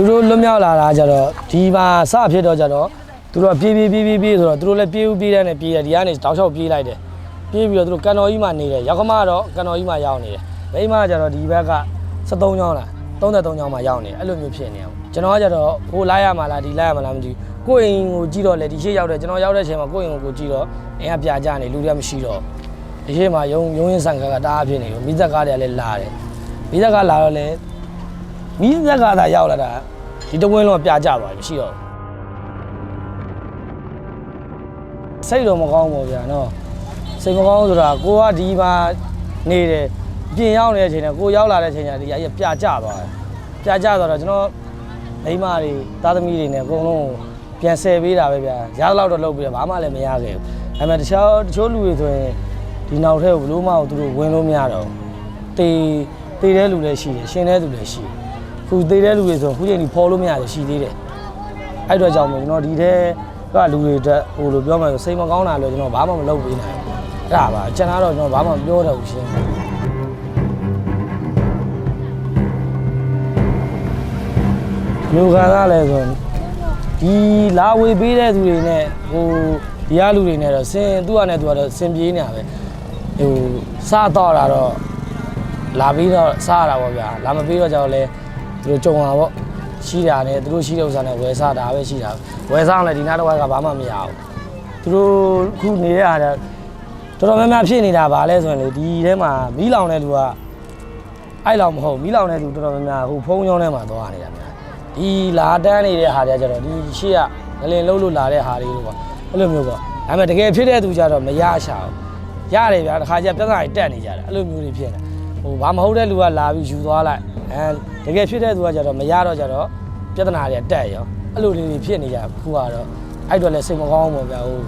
သူတို့လွတ်မြောက်လာတာကြတော့ဒီမှာစဖြစ်တော့ကြတော့သူတို့ကပြေးပြေးပြေးပြေးပြေးဆိုတော့သူတို့လည်းပြေးဦးပြေးတဲ့နဲ့ပြေးတယ်ဒီကနေတောက်လျှောက်ပြေးလိုက်တယ်ပြေးပြီးတော့သူတို့ကန်တော်ကြီးမှာနေတယ်ရောက်ခမကတော့ကန်တော်ကြီးမှာရောက်နေတယ်မိမကကြတော့ဒီဘက်က73ချောင်းလား33ချောင်းမှာရောက်နေတယ်အဲ့လိုမျိုးဖြစ်နေအောင်ကျွန်တော်ကကြတော့ဟိုလိုက်ရမှာလားဒီလိုက်ရမှာလားမသိဘူးကိုယ့်အိမ်ကိုကြည့်တော့လေဒီရှေ့ရောက်တယ်ကျွန်တော်ရောက်တဲ့ချိန်မှာကိုယ့်အိမ်ကိုကြည့်တော့အင်းကပြကြနေလူတွေကမရှိတော့ဒီရှေ့မှာယုံယုံရင်ဆန်ခါကတအားဖြစ်နေရောမိသက်ကားတွေကလည်းလာတယ်မိသက်ကားလာတော့လေမိသက်ကသာရောက်လာတာ ဒီတဝင်းလုံးပြကြပါမရှိတော့စိတ်တော့မကောင်းပါဗျာနော်စိတ်မကောင်းဆိုတာကိုကဒီမှာနေတယ်ပြင်ရောက်နေတဲ့အချိန်နဲ့ကိုရောက်လာတဲ့အချိန်ကျဒီအကြီးပြကြသွားတယ်ပြကြသွားတော့ကျွန်တော်မိန်းမတွေသားသမီးတွေနဲ့အကုန်လုံးပြန်ဆယ်ပေးတာပဲဗျာရသလောက်တော့လုပ်ပြီးတော့ဘာမှလည်းမရခဲ့ဘူးဒါပေမဲ့တခြားတချို့လူတွေဆိုရင်ဒီနောက်ထဲကိုဘလို့မှသူတို့ဝင်လို့မရတော့တေးတေးတဲ့လူလည်းရှိတယ်ရှင်တဲ့လူလည်းရှိတယ် ခုသေးတဲ့လူတွေဆိုခုချိန်ကြီးဖော်လို့မရတယ်ရှိသေးတယ်အဲ့အတွက်ကြောင့်မို့ကျွန်တော်ဒီထဲကလူတွေတက်ဟိုလိုပြောမှဆိုစိတ်မကောင်းတာလို့ကျွန်တော်ဘာမှမလုပ်ပေးနိုင်ဘူးအဲ့ဒါပါကျွန်တော်တော့ကျွန်တော်ဘာမှမပြောတော့ဘူးရှင်းလူခံစားလဲဆိုရင်ဒီလာဝေပေးတဲ့သူတွေနဲ့ဟိုဒီရလူတွေနဲ့တော့စင်သူ့ဟာနဲ့သူကတော့စင်ပြေးနေတာပဲဟိုစားတော့တာတော့လာပြီးတော့စားရတာပေါ့ဗျာလာမပြီးတော့ကြောက်လဲ သူတို့ကြုံတာပေါ့ရှိတာနဲ့သူတို့ရှိတဲ့ဥစ္စာနဲ့ဝယ်စားတာပဲရှိတာဝယ်စားအောင်လဲဒီနားတစ်ဝိုက်ကဘာမှမရဘူးသူတို့ခုနေရတာတော်တော်များများဖြစ်နေတာဗာလဲဆိုရင်လေဒီထဲမှာမီးလောင်တဲ့လူကအဲ့လောက်မဟုတ်မီးလောင်တဲ့လူတော်တော်များများဟိုဖုံးကြောင်းထဲမှာသွားနေတာဗျာဒီလာတန်းနေတဲ့ဟာတွေကကျတော့ဒီရှေ့ကငလင်လုံးလို့လာတဲ့ဟာတွေလို့ပေါ့အဲ့လိုမျိုးပေါ့ဒါပေမဲ့တကယ်ဖြစ်တဲ့သူကြတော့မရရှာဘူးရတယ်ဗျာတခါကျပြဿနာတွေတက်နေကြတယ်အဲ့လိုမျိုးတွေဖြစ်နေဟိုဘာမဟုတ်တဲ့လူကလာပြီးယူသွားလိုက်အဲ တကယ်ဖြစ်တဲ့သူကကြတော့မရတော့ကြတော့ပြဿနာတွေတက်ရောအဲ့လိုလေးတွေဖြစ်နေကြခုကတော့အဲ့တော့လည်းစိတ်မကောင်းဘူးဗျာဟို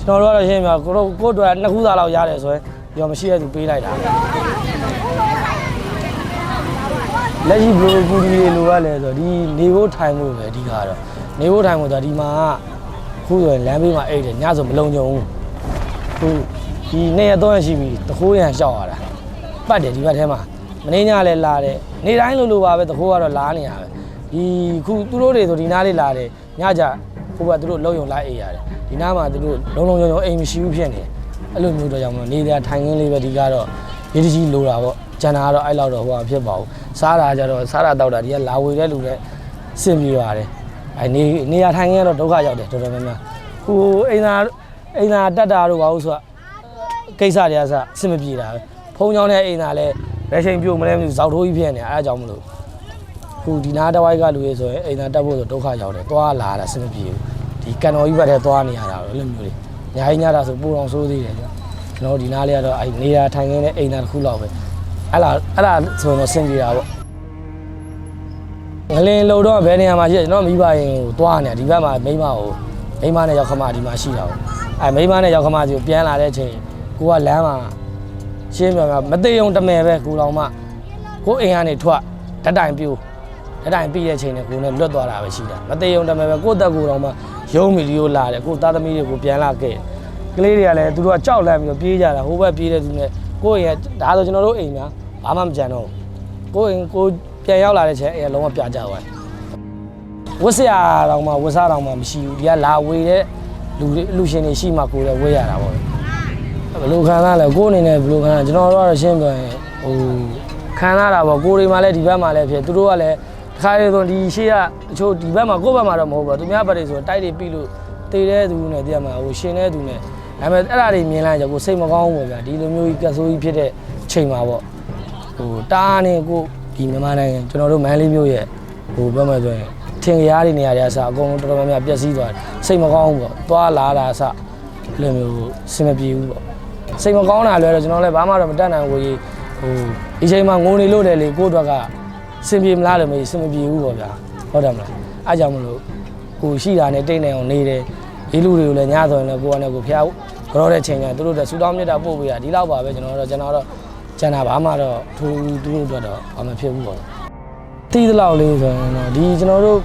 ကျွန်တော်တို့ကတော့ရှင်းပြကိုတို့ကိုတို့ကနှစ်ခုသားလောက်ရတယ်ဆိုရင်ရောမရှိတဲ့သူပေးလိုက်တာလက်ရှိဘလိုကူဒီလိုရလဲဆိုတော့ဒီနေဖို့ထိုင်ဖို့ပဲအဓိကတော့နေဖို့ထိုင်ဖို့ဆိုတော့ဒီမှာခုဆိုရင်လမ်းဘေးမှာအိတ်တယ်ညဆိုမလုံကြုံဘူးခုဒီနေ့ရက်တော့ရက်ရှိပြီတခိုးရန်ရှောက်ရတာပတ်တယ်ဒီဘက်ထဲမှာ မနေညလည်းလာတယ်နေတိုင်းလိုလိုပါပဲတခိုးကတော့လာနေရပဲဒီခုသူတို့တွေဆိုဒီနားလေးလာတယ်ညကြဟိုဘက်သူတို့လုံယုံလာအေးရတယ်ဒီနားမှာသူတို့လုံလုံယုံယုံအိမ်မရှိဘူးဖြစ်နေတယ်အဲ့လိုမျိုးတော့ကြောင့်မလို့နေတဲ့ထိုင်ခင်းလေးပဲဒီကတော့ရေးတကြီးလိုတာပေါ့ကျန်တာကတော့အဲ့လောက်တော့ဟိုဟာဖြစ်ပါဘူးစားတာကြတော့စားတာတောက်တာဒီကလာဝေတဲ့လူနဲ့စင်ပြေပါတယ်အဲ့နေနေရထိုင်ခင်းကတော့ဒုက္ခရောက်တယ်တော်တော်များများဟိုအိမ်သာအိမ်သာတက်တာတို့ပါဘူးဆိုတော့ကိစ္စတွေကစအဆင်မပြေတာပဲဖုံးချောင်းတဲ့အိမ်သာလဲ ဘယ်ချိန်ပြုတ်မလဲမသိဘူးဇောက်ထိုးကြီးဖြစ်နေအဲအကြောင်းမလို့ခုဒီနားတစ်ဝိုက်ကလူတွေဆိုရင်အိမ်သာတက်ဖို့ဆိုဒုက္ခရောက်တယ်သွားလာတာအဆင်မပြေဘူးဒီကန်တော်ကြီးဘက်ထဲသွားနေရတာပဲအဲ့လိုမျိုးတွေညာကြီးညတာဆိုပူအောင်ဆိုးသေးတယ်ကြာကျွန်တော်ဒီနားလေးကတော့အဲနေတာထိုင်ခင်းတဲ့အိမ်သာတစ်ခုလောက်ပဲအဲ့လားအဲ့လားဆိုတော့အဆင်ပြေတာပေါ့ငလင်လုံတော့ဘယ်နေရာမှာရှိလဲကျွန်တော်မိဘရင်ကိုသွားနေတာဒီဘက်မှာမိမကိုမိမနဲ့ရောက်ခမဒီမှာရှိတာပေါ့အဲမိမနဲ့ရောက်ခမစီကိုပြန်လာတဲ့အချိန်ကိုကလမ်းမှာ ရှင်းပြပြမသေးုံတမယ်ပဲကိုတော်မှကိုအိမ်ကနေထွက်ဓာတ်တိုင်ပြိုးဓာတ်တိုင်ပြီးတဲ့အချိန်နဲ့ကိုနဲ့လွတ်သွားတာပဲရှိတာမသေးုံတမယ်ပဲကိုတက်ကိုတော်မှရုံးမီဒီယိုလာတယ်ကိုသားသမီးတွေကိုပြန်လာခဲ့ကလေးတွေကလည်းသူတို့ကကြောက်လန့်ပြီးတော့ပြေးကြတာဟိုဘက်ပြေးတဲ့သူနဲ့ကိုအိမ်ကဒါဆိုကျွန်တော်တို့အိမ်များဘာမှမကြံတော့ဘူးကိုအိမ်ကိုပြန်ရောက်လာတဲ့ချိန်အိမ်ကလုံးဝပြကြသွားတယ်ဝတ်စရာတော့မှဝတ်စားတော့မှမရှိဘူးဒီကလာဝေတဲ့လူတွေလူရှင်တွေရှိမှကိုလည်းဝေးရတာပေါ့ ဘယ်လိုခံစားလဲကိုယ်အနေနဲ့ဘယ်လိုခံစားကျွန်တော်တို့ကတော့ရှင်းပြောရင်ဟိုခံစားတာပေါ့ကိုယ်တွေမှလည်းဒီဘက်မှာလည်းဖြစ်သူတို့ကလည်းတစ်ခါလေဆိုဒီရှေ့ကအချို့ဒီဘက်မှာကိုယ့်ဘက်မှာတော့မဟုတ်ဘူးသူများဘက်တွေဆိုတိုက်တွေပြီးလို့တေတဲ့သူနဲ့တရားမှာဟိုရှင်တဲ့သူနဲ့ဒါပေမဲ့အဲ့ဒါတွေမြင်လိုက်ကြကိုစိတ်မကောင်းဘူးပေါ့ဗျာဒီလိုမျိုးကြီးကဆိုးကြီးဖြစ်တဲ့ချိန်မှာပေါ့ဟိုတားနေကိုဒီမြန်မာနိုင်ငံကျွန်တော်တို့မန်းလေးမျိုးရဲ့ဟိုပြောမှဆိုရင်ထင်ကြားတွေနေရာတွေအစအကုန်လုံးတော်တော်များများပျက်စီးသွားတယ်စိတ်မကောင်းဘူးပေါ့သွားလာတာအစအဲ့လိုမျိုးစင်မပြေဘူးပေါ့ စိတ်မကောင်းတာလဲတော့ကျွန်တော်လည်းဘာမှတော့မတတ်နိုင်ဘူးကြီးဟိုဒီချိန်မှာငိုနေလို့တယ်လေကိုယ့်အတွက်ကစင်ပြေမလားလို့မေးစင်မပြေဘူးပေါ့ဗျာဟုတ်တယ်မလားအားကြောင့်မလို့ကိုရှိတာနဲ့တိတ်နေအောင်နေတယ်ဒီလူတွေကိုလည်းညဆိုရင်လည်းကိုကလည်းကိုဖျားကြောတဲ့ချိန်ကသူတို့တို့ဆူတောင်းမြတ်တာပို့ပေးတာဒီလောက်ပါပဲကျွန်တော်တော့ကျွန်တော်တော့ကျန်တာဘာမှတော့ထူသူတို့အတွက်တော့ဘာမှဖြစ်ဘူးပေါ့တီးသလောက်လေးဆိုရင်တော့ဒီကျွန်တော်တို့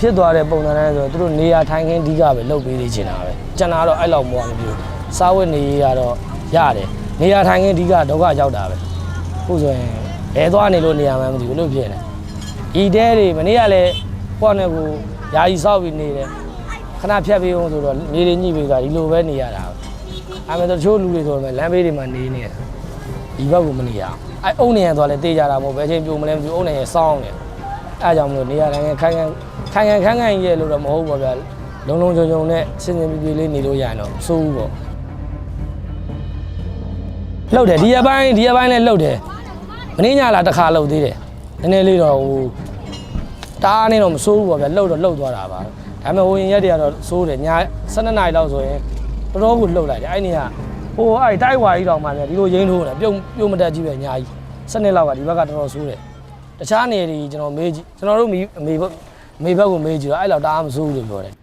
ဖြစ်သွားတဲ့ပုံစံတိုင်းဆိုတော့သူတို့နေရာထိုင်ခင်းဒီကပဲလုပ်ပေးနေချင်တာပဲကျန်တာတော့အဲ့လောက်မဟုတ်ဘူးစားဝတ်နေရတော့ ရတယ်နေရာထိုင်ခင်းဒီကဒုက္ခရောက်တာပဲခုဆိုရင်ဘဲသွားနေလို့နေရာမှမသိဘူးလို့ဖြစ်နေဒီတဲတွေမနေ့ကလည်းပေါ့နဲ့ကိုယာယီဆောက်ပြီးနေတယ်ခဏဖြတ်ပြီးအောင်ဆိုတော့နေနေညှိပြီးသွားဒီလိုပဲနေရတာအဲမဲ့တချို့လူတွေဆိုတော့လမ်းဘေးတွေမှာနေနေတယ်ဒီဘက်ကမနေရအောင်အဲအုံနေရသွားလဲတေးကြတာမဟုတ်ဘယ်ချိန်ပြိုမလဲမသိဘူးအုံနေရစောင်းနေအဲကြောင့်မလို့နေရတိုင်းခိုင်ခိုင်ခိုင်ခိုင်ခန်းခိုင်ရဲ့လို့တော့မဟုတ်ပါဗျာလုံလုံချုံချုံနဲ့စင်စင်ပြေပြေလေးနေလို့ရရင်တော့စိုးဘူးပေါ့ လှုပ်တယ်ဒီအပိုင်းဒီအပိုင်းလည်းလှုပ်တယ်မင်းညလာတစ်ခါလှုပ်သေးတယ်နည်းနည်းလေးတော့ဟိုတားနေတော့မစိုးဘူးပေါ့ဗျာလှုပ်တော့လှုပ်သွားတာပါဒါပေမဲ့ဟိုရင်ရက်တွေကတော့စိုးတယ်ညာ12နာရီလောက်ဆိုရင်တော်တော်ကိုလှုပ်လိုက်တယ်အဲ့နေကဟိုအဲ့တိုက်ဝါကြီးတောင်မှလည်းဒီလိုရင်းထိုးတယ်ပြုံပြုံမတက်ကြီးပဲညာကြီးစနစ်လောက်ကဒီဘက်ကတော်တော်စိုးတယ်တခြားနေတွေကျွန်တော်မေးကြည့်ကျွန်တော်တို့မိအမေဘက်အမေဘက်ကိုမေးကြည့်တော့အဲ့လောက်တားမစိုးဘူးလို့ပြောတယ်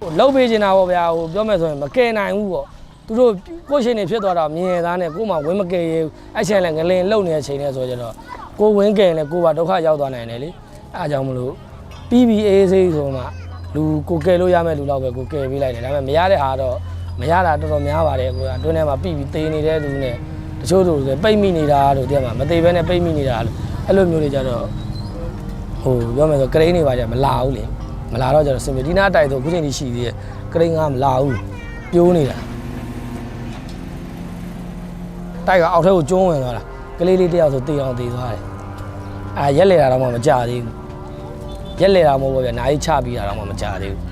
ဟိုလှုပ်ပေးနေတာပေါ့ဗျာဟိုပြောမယ်ဆိုရင်မကယ်နိုင်ဘူးပေါ့ သူတို့ကိုယ့်ရှင်နေဖြစ်သွားတာမြင်ရသားနဲ့ကို့မှာဝင်းမကယ်ရဘူးအဲ့ချိန်လည်းငလင်လှုပ်နေတဲ့ချိန်နဲ့ဆိုကြတော့ကိုဝင်းကယ်လည်းကိုပါဒုက္ခရောက်သွားနိုင်တယ်လေအားကြောင့်မလို့ PBA စိဆိုမှလူကိုကယ်လို့ရမယ့်လူတော့ပဲကိုကယ်ပေးလိုက်တယ်ဒါပေမဲ့မရတဲ့ဟာတော့မရတာတော်တော်များပါတယ်ကိုကအတွင်းထဲမှာပြပြီးတေးနေတဲ့လူနဲ့တချို့တို့ဆိုပိတ်မိနေတာတို့တဲ့မှာမသေးဘဲနဲ့ပိတ်မိနေတာလို့အဲ့လိုမျိုးတွေကြတော့ဟိုပြောမယ်ဆိုကရိန်းတွေပါကြမလာဘူးလေမလာတော့ကြတော့စင်ပြေဒီနာတိုက်ဆိုအခုချိန်ကြီးရှိသေးတယ်ကရိန်းကမလာဘူးပြိုးနေတာ တိုက်ကအောက်ထက်ကိုကျုံးဝင်သွားတာကလေးလေးတယောက်ဆိုတေးအောင်တေးသွားတယ်အာရက်လေတာတော့မှမကြသေးဘူးရက်လေတာမဟုတ်ဘူးဗျာနားကြီးချပြီးတာတော့မှမကြသေးဘူး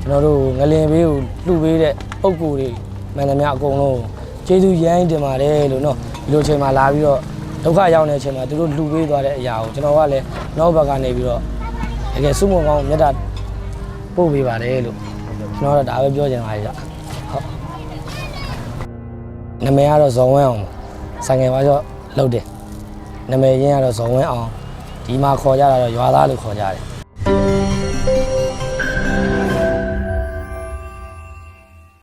ကျွန်တော်တို့ငလင်ဘေးကိုလှူပေးတဲ့ပုံကိုယ်တွေမှန်သမျှအကုန်လုံးကျေးဇူးရမ်းတင်ပါတယ်လို့နော်ဒီလိုချိန်မှာလာပြီးတော့ဒုက္ခရောက်နေတဲ့အချိန်မှာသူတို့လှူပေးသွားတဲ့အရာကိုကျွန်တော်ကလည်းနောက်ဘက်ကနေပြီးတော့တကယ်စုမုံကောင်းမြတ်တာပို့ပေးပါတယ်လို့ကျွန်တော်ကဒါပဲပြောချင်ပါတယ်ဗျဟုတ် နာမည်ကတော့ဇော်ဝင်းအောင်ဆိုင်ငယ်ပါတော့လှုပ်တယ်နာမည်ရင်းကတော့ဇော်ဝင်းအောင်ဒီမှာခေါ်ကြတာတော့ရွာသားလို့ခေါ်ကြတယ်